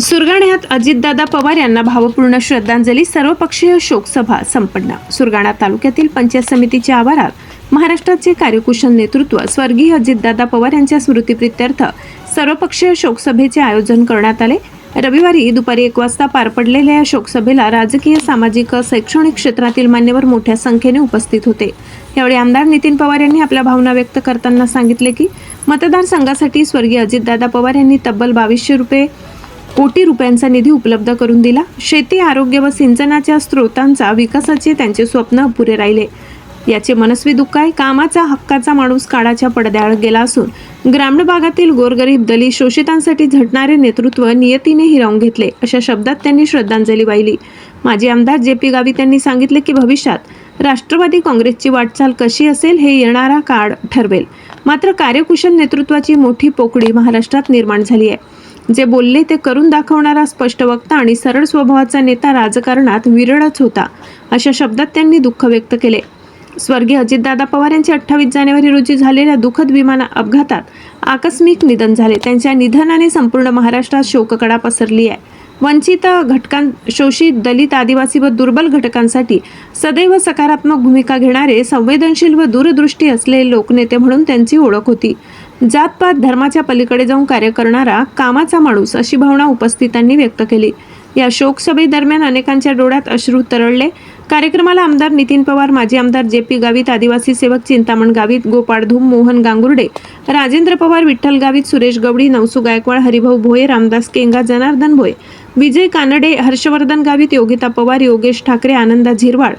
सुरगाण्यात अजितदादा पवार यांना भावपूर्ण श्रद्धांजली सर्वपक्षीय शोकसभा संपन्न. सुरगाणा तालुक्यातील पंचायत समितीच्या आवारात महाराष्ट्राचे कार्यकुशल नेतृत्व स्वर्गीय अजितदादा पवार यांच्या स्मृतीप्रित्यर्थ सर्वपक्षीय शोकसभेचे आयोजन करण्यात आले. रविवारी दुपारी एक वाजता पार पडलेल्या या शोकसभेला राजकीय सामाजिक शैक्षणिक क्षेत्रातील मान्यवर मोठ्या संख्येने उपस्थित होते. यावेळी आमदार नितीन पवार यांनी आपल्या भावना व्यक्त करताना सांगितले की मतदारसंघासाठी स्वर्गीय अजितदादा पवार यांनी तब्बल बावीसशे रुपये कोटी रुपयांचा निधी उपलब्ध करून दिला. शेती आरोग्य व सिंचनाच्या स्रोतांचा विकासाचे त्यांचे स्वप्न अपुरे राहिले. याचे मनस्वी दुःख आहे. कामाचा हक्काचा माणूस काळाच्या पडद्याआड गेला असून ग्रामीण भागातील गोरगरीब दलित शोषितांसाठी झटणारे नेतृत्व नियतीने हिरावून घेतले अशा शब्दात त्यांनी श्रद्धांजली वाहिली. माजी आमदार जे पी गावित यांनी सांगितले की भविष्यात राष्ट्रवादी काँग्रेसची वाटचाल कशी असेल हे येणारा काळ ठरवेल. मात्र कार्यकुशल नेतृत्वाची मोठी पोकळी महाराष्ट्रात निर्माण झाली आहे. जे बोलले ते करून दाखवणारा स्पष्ट वक्ता आणि सरळ स्वभावाचा नेता राजकारणात विरळच होता अशा शब्दात त्यांनी दुःख व्यक्त केले. स्वर्गीय अजितदादा पवार यांचे अठ्ठावीस जानेवारी रोजी झालेल्या दुःखद विमान अपघातात आकस्मिक निधन झाले. त्यांच्या निधनाने संपूर्ण महाराष्ट्रात शोककडा पसरली आहे. वंचित घटकां शोषित दलित आदिवासी व दुर्बल घटकांसाठी सदैव सकारात्मक भूमिका घेणारे संवेदनशील व दूरदृष्टी असलेले लोकनेते म्हणून त्यांची ओळख होती. जातपात धर्माच्या पलीकडे जाऊन कार्य करणारा कामाचा माणूस अशी भावना उपस्थितांनी व्यक्त केली. या शोकसभेदरम्यान अनेकांच्या डोळ्यात अश्रू तरळले. कार्यक्रमाला आमदार नितीन पवार माजी आमदार जे पी गावित आदिवासी सेवक चिंतामण गावित गोपाळ धूम मोहन गांगुर्डे राजेंद्र पवार विठ्ठल गावित सुरेश गवडी नवसू गायकवाड हरिभाऊ भोये रामदास केंगा जनार्दन भोये विजय कानडे हर्षवर्धन गावित योगिता पवार योगेश ठाकरे आनंदा झिरवाड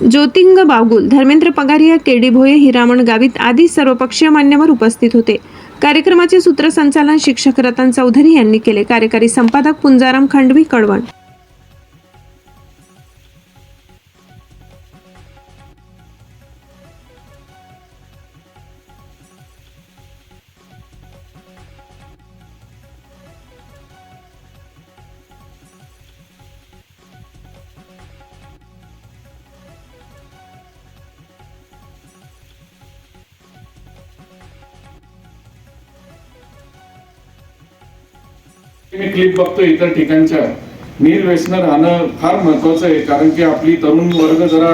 ज्योतिंग बागुल धर्मेंद्र पगारिया केडी भोये हिरामण गावित आदी सर्वपक्षीय मान्यवर उपस्थित होते. कार्यक्रमाचे सूत्रसंचालन शिक्षक रतन चौधरी यांनी केले. कार्यकारी संपादक पुंजाराम खांडवी कळवण. मी क्लिप बघतो इतर ठिकाणच्या. निर्व्यसन राहणं फार महत्वाचं आहे कारण की आपली तरुण वर्ग जरा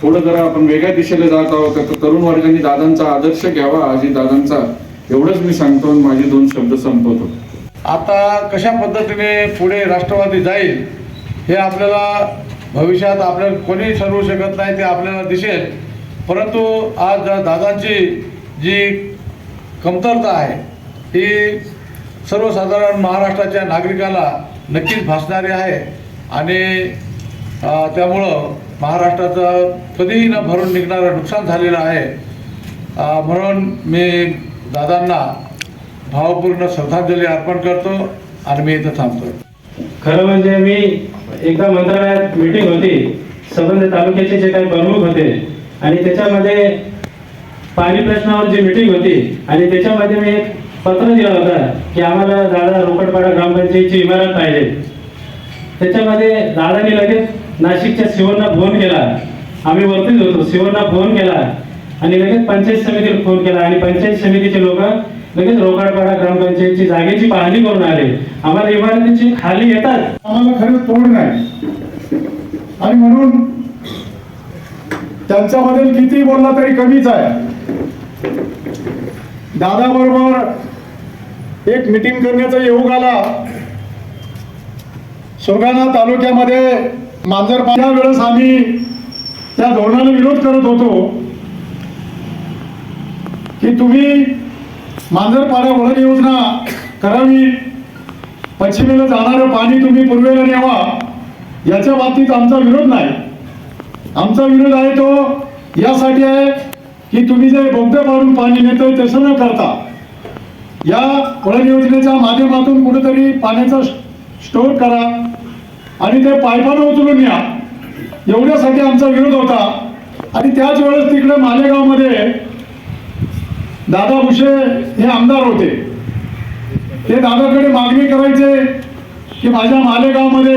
थोडं जरा आपण वेगळ्या दिशेला जात आहोत तर तरुण वर्गाने दादांचा आदर्श घ्यावा आजी दादांचा. एवढंच मी सांगतो आणि माझे दोन शब्द संपवतो. आता कशा पद्धतीने पुढे राष्ट्रवादी जाईल हे आपल्याला भविष्यात आपल्याला कोणी ठरवू शकत नाही ते आपल्याला दिसेल. परंतु आज दादांची जी कमतरता आहे ही सर्वसाधारण महाराष्ट्राच्या नागरिकाला नक्कीच भासणारे आहे. आणि त्यामुळं महाराष्ट्राचं कधीही न भरून निघणारं नुकसान झालेलं आहे. म्हणून मी दादांना भावपूर्ण श्रद्धांजली अर्पण करतो आणि मी इथं थांबतो खरं म्हणजे मी एकदा मंत्रालयात मीटिंग होती. संबंध तालुक्याचे जे काही प्रमुख होते आणि त्याच्यामध्ये पाणी प्रश्नावर जी मीटिंग होती आणि त्याच्यामध्ये मी एक पत्र दिलं होतं की आम्हाला दादा रोकडपाडा ग्रामपंचायतीची इमारत पाहिजे. त्याच्यामध्ये दादाने लगेच नाशिकच्या शिवांना फोन केला. आम्ही वरतीच होतो शिवरना फोन केला आणि लगेच पंचायत समितीला फोन केला आणि पंचायत समितीचे लोक लगेच रोकडपाडा ग्रामपंचायतची जागेची पाहणी करून आले. आम्हाला इमारतीची खाली येतात. आम्हाला खरंच तोड नाही. आणि म्हणून त्यांच्याबद्दल किती बोलला तरी कमीच आहे. दादा बरोबर एक मिटिंग करण्याचा योग आला. सुरगाणा तालुक्यामध्ये मांजर पाण्या वेळेस आम्ही त्या धोरणाला विरोध करत होतो. की तुम्ही मांजरपाड्या वळण योजना करावी. पश्चिमेला जाणारं पाणी तुम्ही पूर्वेला न्यावा. याच्या बाबतीत आमचा विरोध नाही. आमचा विरोध आहे तो यासाठी आहे की तुम्ही जे बोगदे मारून पाणी नेतोय तसं न करता. या वळण योजनेच्या माध्यमातून कुठेतरी पाण्याचा स्टोर करा आणि ते पायपानं उचलून या. एवढ्यासाठी आमचा विरोध होता. आणि त्याच वेळेस तिकडे मालेगावमध्ये दादा भुसे हे आमदार होते. ते दादाकडे मागणी करायचे की माझ्या मालेगावमध्ये